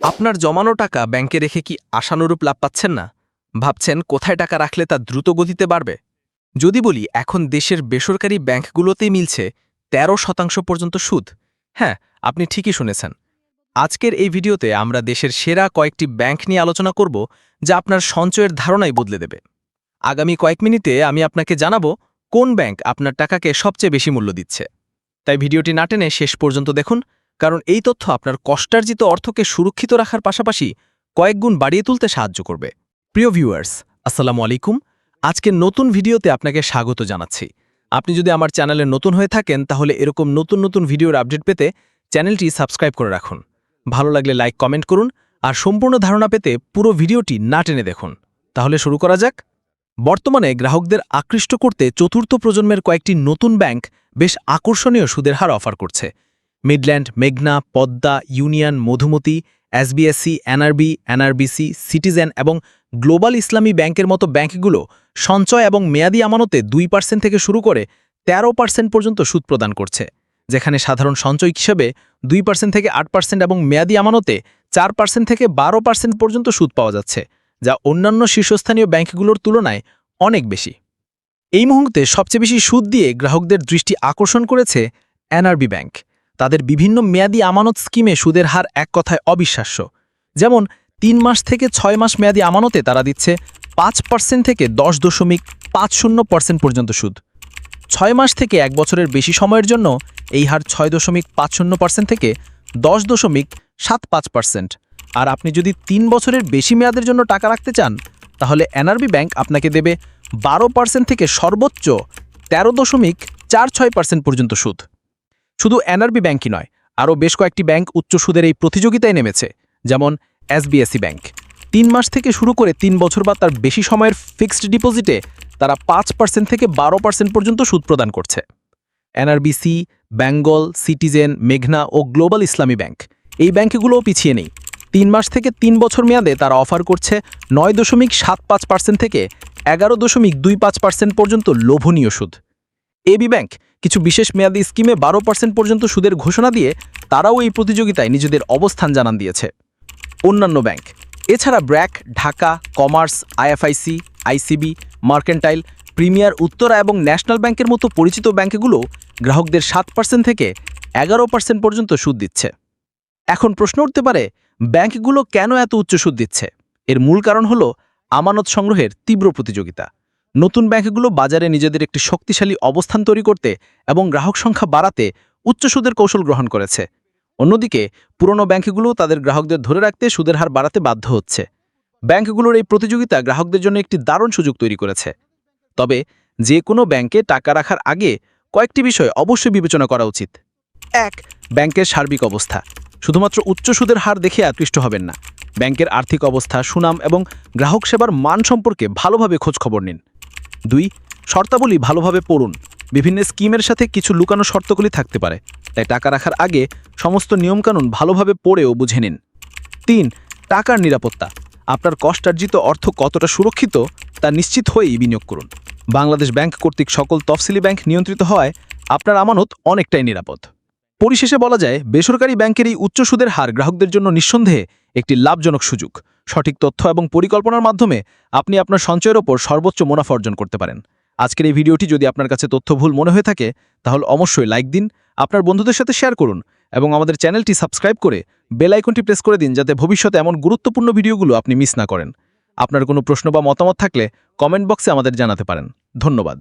আপনার জমানো টাকা ব্যাংকে রেখে কি আশানুরূপ লাভ পাচ্ছেন না? ভাবছেন কোথায় টাকা রাখলে তা দ্রুত গতিতে বাড়বে? যদি বলি, এখন দেশের বেসরকারি ব্যাংকগুলোতেই মিলছে ১৩ শতাংশ পর্যন্ত সুদ। হ্যাঁ আপনি ঠিকই শুনেছেন। আজকের এই ভিডিওতে আমরা দেশের সেরা কয়েকটি ব্যাংক নিয়ে আলোচনা করব, যা আপনার সঞ্চয়ের ধারণাই বদলে দেবে। আগামী কয়েক মিনিটে আমি আপনাকে জানাব, কোন ব্যাংক আপনার টাকাকে সবচেয়ে বেশি মূল্য দিচ্ছে। তাই ভিডিওটি না টেনে শেষ পর্যন্ত দেখুন। কারণ এই তথ্য আপনার কষ্টার্জিত অর্থকে সুরক্ষিত রাখার পাশাপাশি কয়েকগুণ বাড়িয়ে তুলতে সাহায্য করবে। প্রিয় ভিউয়ার্স, আসসালামু আলাইকুম। আজকের নতুন ভিডিওতে আপনাকে স্বাগত জানাচ্ছি। আপনি যদি আমার চ্যানেলে নতুন হয়ে থাকেন, তাহলে এরকম নতুন নতুন ভিডিওর আপডেট পেতে চ্যানেলটি সাবস্ক্রাইব করে রাখুন। ভালো লাগলে লাইক, কমেন্ট করুন আর সম্পূর্ণ ধারণা পেতে পুরো ভিডিওটি না টেনে দেখুন। তাহলে শুরু করা যাক। বর্তমানে গ্রাহকদের আকৃষ্ট করতে চতুর্থ প্রজন্মের কয়েকটি নতুন ব্যাংক বেশ আকর্ষণীয় সুদের হার অফার করছে। মিডল্যান্ড, মেঘনা, Padma, Union, Madhumati, SBSC, NRB, NRBC, Citizen এবং গ্লোবাল ইসলামী ব্যাংকের মতো ব্যাংকগুলো সঞ্চয় এবং মেয়াদি আমানতে দুই পার্সেন্ট থেকে শুরু করে ১৩ পার্সেন্ট পর্যন্ত সুদ প্রদান করছে, যেখানে সাধারণ সঞ্চয় হিসেবে দুই পার্সেন্ট থেকে আট পার্সেন্ট এবং মেয়াদি আমানতে চার পার্সেন্ট থেকে বারো পার্সেন্ট পর্যন্ত সুদ পাওয়া যাচ্ছে, যা অন্যান্য শীর্ষস্থানীয় ব্যাংকগুলোর তুলনায় অনেক বেশি। এই মুহূর্তে সবচেয়ে বেশি সুদ দিয়ে গ্রাহকদের দৃষ্টি আকর্ষণ করেছে এনআরবি ব্যাংক। তাদের বিভিন্ন মেয়াদি আমানত স্কিমে সুদের হার এক কথায় অবিশ্বাস্য। যেমন, তিন মাস থেকে ছয় মাস মেয়াদি আমানতে তারা দিচ্ছে পাঁচ পার্সেন্ট থেকে দশ দশমিক পাঁচ শূন্য পার্সেন্ট পর্যন্ত সুদ। ছয় মাস থেকে এক বছরের বেশি সময়ের জন্য এই হার ছয় দশমিক পাঁচ শূন্য পার্সেন্ট থেকে দশ দশমিক সাত পাঁচ পার্সেন্ট। আর আপনি যদি তিন বছরের বেশি মেয়াদের জন্য টাকা রাখতে চান, তাহলে এনআরবি ব্যাংক আপনাকে দেবে বারো পার্সেন্ট থেকে সর্বোচ্চ তেরো দশমিক চার ছয় পার্সেন্ট পর্যন্ত সুদ। শুধু এনআরবি ব্যাংকই নয়, আরও বেশ কয়েকটি ব্যাংক উচ্চ সুদের এই প্রতিযোগিতায় নেমেছে, যেমন এসবিএসসি ব্যাংক। তিন মাস থেকে শুরু করে তিন বছর বা তার বেশি সময়ের ফিক্সড ডিপোজিটে তারা পাঁচ পার্সেন্ট থেকে বারো পার্সেন্ট পর্যন্ত সুদ প্রদান করছে। এনআরবিসি, বেঙ্গল, সিটিজেন, মেঘনা ও গ্লোবাল ইসলামী ব্যাংক। এই ব্যাংকগুলোও পিছিয়ে নেই। তিন মাস থেকে তিন বছর মেয়াদে তারা অফার করছে নয় দশমিক সাত পাঁচ পার্সেন্ট থেকে এগারো দশমিক দুই পাঁচ পার্সেন্ট পর্যন্ত লোভনীয় সুদ। এবি ব্যাংক কিছু বিশেষ মেয়াদী স্কিমে বারো পার্সেন্ট পর্যন্ত সুদের ঘোষণা দিয়ে তারাও এই প্রতিযোগিতায় নিজেদের অবস্থান জানান দিয়েছে। অন্যান্য ব্যাংক। এছাড়া BRAC, Dhaka, commerce, IFIC, ICB, mercantile, premier, Uttara এবং ন্যাশনাল ব্যাংকের মতো পরিচিত ব্যাংকগুলো গ্রাহকদের সাত পার্সেন্ট থেকে এগারো পার্সেন্ট পর্যন্ত সুদ দিচ্ছে। এখন প্রশ্ন উঠতে পারে, ব্যাংকগুলো কেন এত উচ্চ সুদ দিচ্ছে? এর মূল কারণ হল আমানত সংগ্রহের তীব্র প্রতিযোগিতা। নতুন ব্যাংকগুলো বাজারে নিজেদের একটি শক্তিশালী অবস্থান তৈরি করতে এবং গ্রাহক সংখ্যা বাড়াতে উচ্চ সুদের কৌশল গ্রহণ করেছে। অন্যদিকে, পুরনো ব্যাংকগুলো তাদের গ্রাহকদের ধরে রাখতে সুদের হার বাড়াতে বাধ্য হচ্ছে। ব্যাংকগুলোর এই প্রতিযোগিতা গ্রাহকদের জন্য একটি দারুণ সুযোগ তৈরি করেছে। তবে, যে কোনো ব্যাংকে টাকা রাখার আগে কয়েকটি বিষয় অবশ্যই বিবেচনা করা উচিত। এক, ব্যাংকের সার্বিক অবস্থা। শুধুমাত্র উচ্চ সুদের হার দেখে আকৃষ্ট হবেন না। ব্যাংকের আর্থিক অবস্থা, সুনাম এবং গ্রাহক সেবার মান সম্পর্কে ভালোভাবে খোঁজখবর নিন। দুই, শর্তাবলী ভালোভাবে পড়ুন। বিভিন্ন স্কিমের সাথে কিছু লুকানো শর্তগুলি থাকতে পারে। তাই টাকা রাখার আগে সমস্ত নিয়মকানুন ভালোভাবে পড়েও বুঝে নিন। তিন, টাকার নিরাপত্তা। আপনার কষ্টার্জিত অর্থ কতটা সুরক্ষিত তা নিশ্চিত হয়েই বিনিয়োগ করুন। বাংলাদেশ ব্যাংক কর্তৃক সকল তফসিলি ব্যাংক নিয়ন্ত্রিত হওয়ায় আপনার আমানত অনেকটাই নিরাপদ। পরিশেষে বলা যায়, বেসরকারি ব্যাংকের এই উচ্চ সুদের হার গ্রাহকদের জন্য নিঃসন্দেহে একটি লাভজনক সুযোগ। সঠিক তথ্য এবং পরিকল্পনার মাধ্যমে আপনি আপনার সঞ্চয়ের ওপর সর্বোচ্চ মুনাফা অর্জন করতে পারেন। আজকের এই ভিডিওটি যদি আপনার কাছে তথ্য ভুল মনে হয়ে থাকে, তাহলে অবশ্যই লাইক দিন, আপনার বন্ধুদের সাথে শেয়ার করুন এবং আমাদের চ্যানেলটি সাবস্ক্রাইব করে বেল আইকনটি প্রেস করে দিন যাতে ভবিষ্যতে এমন গুরুত্বপূর্ণ ভিডিওগুলো আপনি মিস না করেন। আপনার কোনো প্রশ্ন বা মতামত থাকলে কমেন্ট বক্সে আমাদের জানাতে পারেন। ধন্যবাদ।